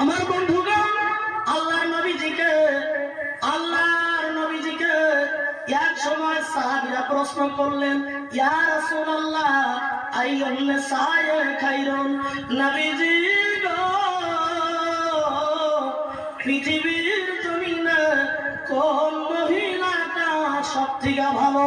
আমার বন্ধুগণ, আল্লাহর নবীজিকে আল্লাহর নবীজিকে এক সময় সাহাবীরা প্রশ্ন করলেন, ইয়া রাসূলুল্লাহ আইয়ুন নিসায়ে খাইরুন? নবীজি গো পৃথিবীর জমিনে কোন মহিলাটা সবথেকে ভালো?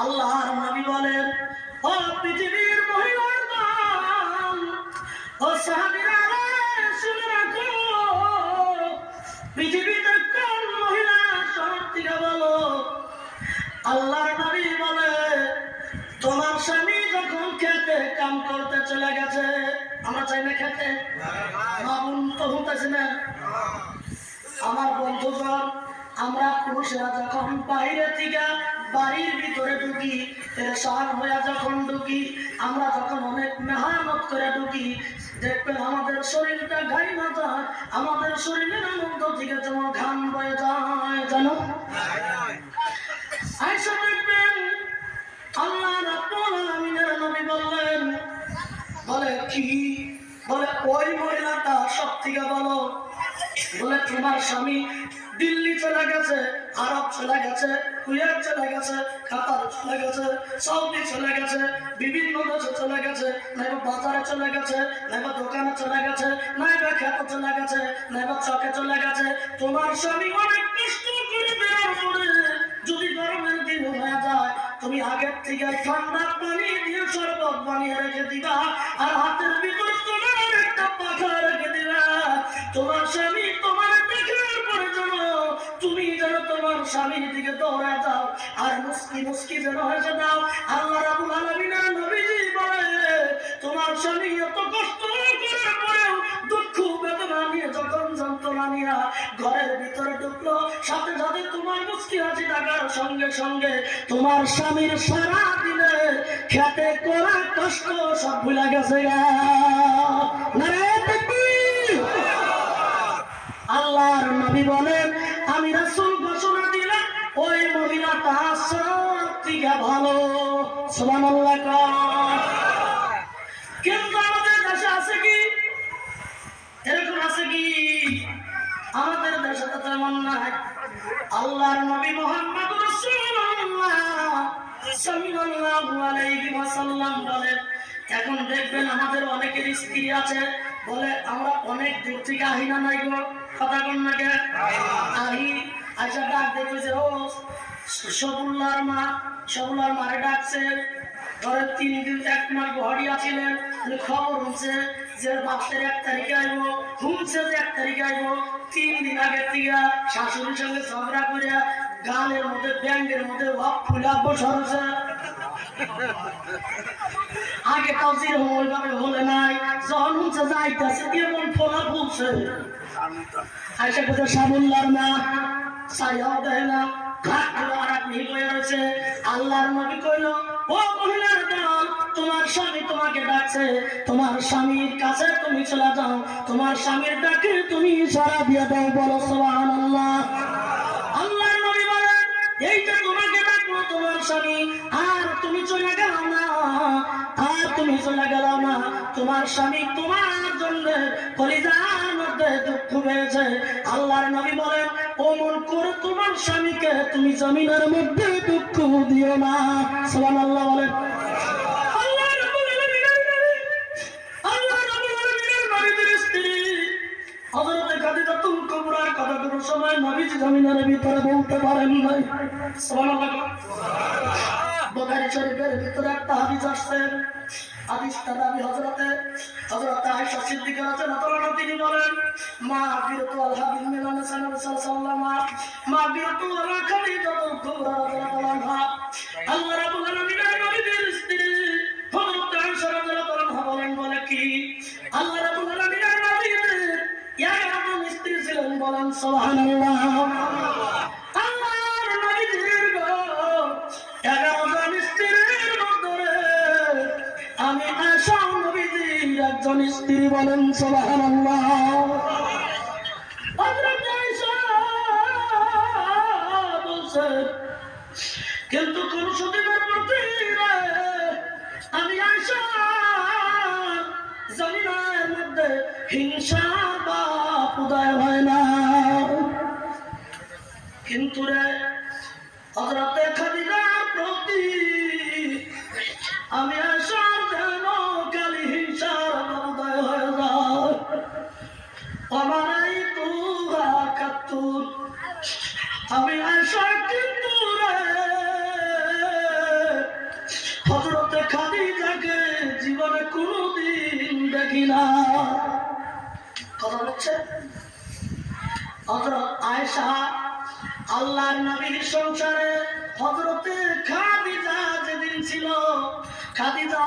আল্লাহর নবী বলেন ও পৃথিবীর মহিলার দল, ও সাহাবীরা শুনে রাখো। পৃথিবীতে কোন মহিলা সব থেকে বলো? আল্লাহর নবী বলে তোমার স্বামী যখন খেতে কাম করতে চলে গেছে আমরা চাই না খেতে। বাবুন তো হতেছে না? আমার বন্ধুগণ আমরা পুরুষরা যখন বাইরে থেকে বাড়ির ভিতরে ঢুকি পেরেশান হয়ে যখন ঢুকি, আমরা যখন অনেক মেহনত করে ঢুকি, দেখবেন আমাদের শরীরটা গাই না যায়, আমাদের শরীরের মধ্য থেকে যেমন ঘাম বয়ে যায়, জানো? আল্লাহ বললেন, বলে, কি? বলে সব থেকে বলো বলে, তোমার স্বামী দিল্লি চলে গেছে। আরব চলে গেছে, কুয়েত চলে গেছে, কাতার চলে গেছে, সৌদি চলে গেছে, বিভিন্ন দেশে চলে গেছে, নাইবা বাজারে চলে গেছে, নাইবা দোকানে চলে গেছে, নাইবা খেতে চলে গেছে, নাইবা চকে চলে গেছে। তোমার স্বামী অনেক কষ্ট করে দেওয়ার পরে যদি গরমের দিন হয়ে যায়, তুমি আগের থেকে ঠান্ডা পানি দিয়ে শরবত বানিয়ে রেখে দিবা, আর হাতের ভিতর স্বামীর দিকে দৌড়ে যাও আর মুস্কি মুস্কি যেন হেসে দাও, আল্লাহ রাবুল আলমিনের নবীজি বলে, তোমার স্বামী এত কষ্ট দুঃখ বেদনা নিয়ে যখন যন্ত্রণা নিয়ে ঘরের ভিতরে ঢুকলো, সাথে সাথে তোমার হাসি থাকার সঙ্গে সঙ্গে তোমার স্বামীর সারা দিনে খেতে করা কষ্ট সব ভুলে গেছে! আল্লাহর নবী বলেন আমাদের দেশে তেমন নাই। আল্লাহর নবী বলেন এখন দেখবেন আমাদের অনেকের স্ত্রী আছে, বলে, আমরা অনেক দূর থেকে আহি নাই গো। কথা কন আহি আচ্ছা ডাক দেখবে যে সবুল্লার মা, সবুল্লার মারে ডাকছে। ধরেন তিন দিন এক মাস ঘড়ি আছিলেন। খবর হচ্ছে যে মাসের এক তারিখে আইব। শুনছে যে এক তারিখে আইব। তিন দিন আগে থেকে শাশুড়ির সঙ্গে ঝগড়া করে গানের মধ্যে ব্যাংকের মধ্যে ভাব ফুলা হচ্ছে আগে তাও যেরকম ওইভাবে হলে নাই, যখন হচ্ছে যাইতেছে এমন ফোলা ফুলছে। আইসা কোথাও সাবুল্লার না সাইয়াও দেয় না। তোমার স্বামী আর তুমি চলে গেল আর তুমি চলে গেল তোমার স্বামী তোমার জন্য কলিজার মধ্যে দুঃখ পেয়েছে। আল্লাহর নবী বলেন অমন করে তোমার স্বামীকে তুমি জমিনের মধ্যে দুঃখ দিও না। বলেন। আল্লাহ বলেন সময় নবীজি জমিনের ভিতরে বলতে পারেন নাই। সুবহানাল্লাহ। বুখারী শরীফের ভিতরে একটা হাদিস আসছে। হাদিসটা দাবি হযরতে, হযরত আয়েশা সিদ্দিকা রাদিয়াল্লাহু তিনি বলেন মা বিরতু আল হাবিব মিলান সাল্লাল্লাহু মা বিরতু আল খাদিজা কুবরা রাদিয়াল্লাহু আনহা। আল্লাহ রাব্বুল আলামিনের নবীর স্ত্রী হযরত আয়েশা রাদিয়াল্লাহু আনহা বলে কি? আল্লাহ রাব্বুল আলামিনের নবীর স্ত্রী ছিলেন বলেন, সুবহানাল্লাহ। একজন স্ত্রী বলেন বলছেন, কিন্তু কোন সতীনের প্রতি আমি আশা জানি মধ্যে হিংসা বা উদয় হয় না। কিন্তু রে হজরতে খাদিজার প্রতি আমি আসার আমি আশা কিন্তু হজরতে খাদিজাকে জীবনে কোনোদিন দেখি না। কথা হচ্ছে হজরত আয়েশা আল্লাহর নবীর সংসারে হজরতে খাদিজা যেদিন ছিল, খাদিজা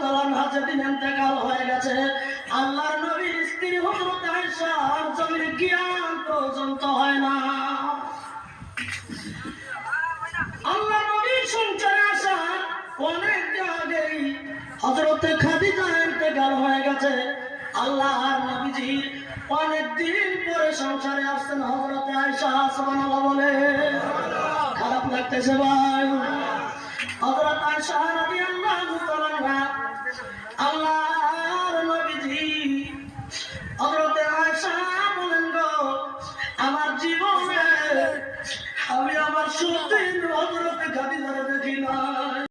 তাআলা আনহা যেদিন ইন্তেকাল হয়ে গেছে, আল্লাহর জ্ঞান পর্যন্ত হয় না। আল্লাহ নবীর সংসারে আসা অনেক আগেই হজরতে খাদিজা ইন্তেকাল হয়ে গেছে। আল্লাহর নবীজির অনেক দিন পরে সংসারে আসছেন হজরতে আয়েশা, সুবহানাল্লাহ বলে। খারাপ লাগতেছে ভাই। হজরত আয়েশা রাদিয়াল্লাহু তাআলা